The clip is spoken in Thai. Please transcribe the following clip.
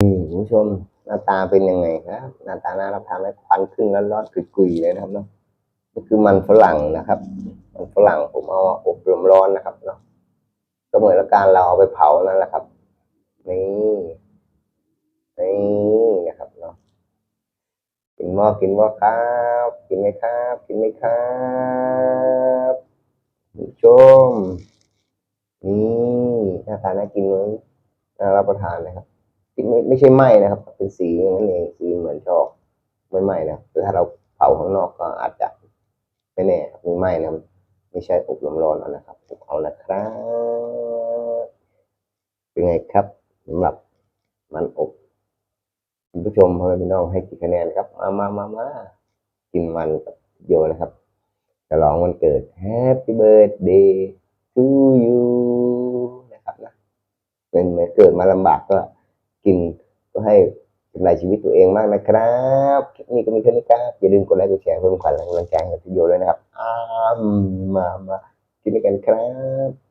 นี่คุณผู้ชมหน้าตาเป็นยังไงครับหน้าตาน่ารับทานไหมควันขึ้นแล้วร้อนๆกุยๆเลยนะครับเนาะนี่คือมันฝรั่งนะครับ มันฝรั่งผมเอาอบลมร้อนนะครับเนาะก็เหมือนกับการเราเอาไปเผานั่นแหละครับนี่นี่นะครับเนาะกินหม้อกินหม้อครับ กินไหมครับ กินไหมครับคุณผู้ชมนี่หน้าตาน่ากินไหมน่ารับประทานนะครับ ไม่ไม่ใช่ไหม้นะครับ เป็นสีอย่างนั้นเองสีเหมือนชอกไม่ไหม้นะแต่ถ้าเราเผาข้างนอกก็อาจจะไม่แน่มีไหม้นะไม่ใช่อบลมร้อนเอานะครับเอานะครับ เป็นไงครับสำหรับมันอบคุณผู้ชมพ่อแม่พี่น้องให้กี่คะแนนครับ มามามามากินมันกับโยนะครับฉลองวันเกิด Happy Birthday to you นะครับนะเป็นเหมือนเกิดมาลำบากก็ กินก็ให้กำไรชีวิตตัวเองมากนะครับคลิปนี้ก็มีแค่นี้ครับอย่าลืมกดไลค์กดแชร์เพื่อเป็นขวัญและกำลังใจให้กับวิดีโอด้วยนะครับอ้ามมามากินด้วยกันครับ